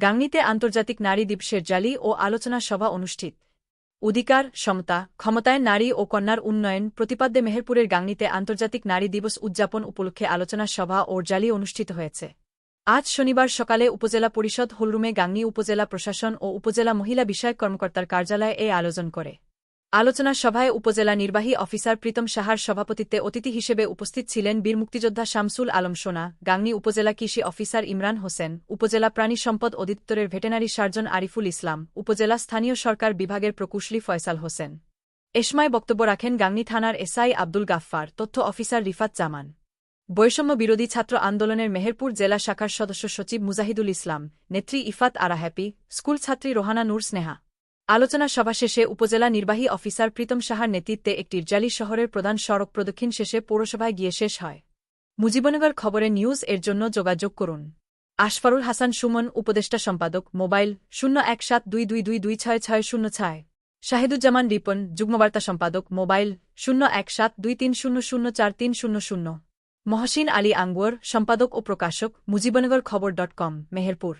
গাংনীতে আন্তর্জাতিক নারী দিবসের জালি ও আলোচনা সভা অনুষ্ঠিত। অধিকার সমতা, ক্ষমতায় নারী ও কন্যার উন্নয়ন প্রতিপাদ্যে মেহেরপুরের গাংনীতে আন্তর্জাতিক নারী দিবস উদযাপন উপলক্ষে আলোচনা সভা ও জালি অনুষ্ঠিত হয়েছে। আজ শনিবার সকালে উপজেলা পরিষদ হলরুমে গাংনী উপজেলা প্রশাসন ও উপজেলা মহিলা বিষয়ক কর্মকর্তার কার্যালয়ে এই আয়োজন করে। আলোচনা সভায় উপজেলা নির্বাহী অফিসার প্রীতম সাহার সভাপতিত্বে অতিথি হিসেবে উপস্থিত ছিলেন বীর মুক্তিযোদ্ধা শামসুল আলম সোনা, গাংনী উপজেলা কৃষি অফিসার ইমরান হোসেন, উপজেলা প্রাণী সম্পদ অধিদপ্তরের ভেটেনারি সার্জন আরিফুল ইসলাম, উপজেলা স্থানীয় সরকার বিভাগের প্রকৌশলী ফয়সাল হোসেন। এসময় বক্তব্য রাখেন গাংনী থানার এসআই আব্দুল গাফফার, তথ্য অফিসার রিফাত জামান। বৈষম্য বিরোধী ছাত্র আন্দোলনের মেহেরপুর জেলা শাখার সদস্য সচিব মুজাহিদুল ইসলাম, নেত্রী ইফাত আরা হ্যাপি স্কুল ছাত্রী রোহানা নূর স্নেহা। আলোচনা সভা শেষে উপজেলা নির্বাহী অফিসার প্রীতম সাহার নেতৃত্বে একটি জালি শহরের প্রধান সড়ক প্রদক্ষিণ শেষে পৌরসভায় গিয়ে শেষ হয়। মুজিবনগর খবরে নিউজ এর জন্য যোগাযোগ করুন। আশফারুল হাসান সুমন, উপদেষ্টা সম্পাদক, মোবাইল শূন্য এক সাত দুই দুই দুই দুই ছয় ছয় শূন্য ছয়। শাহিদুজ্জামান রিপন, যুগ্মবার্তা সম্পাদক, মোবাইল শূন্য এক সাত দুই তিন শূন্য শূন্য চার তিন শূন্য শূন্য। মহসিন আলী আঙ্গুয়ার সম্পাদক ও প্রকাশক, মুজিবনগর খবর ডট কম, মেহেরপুর।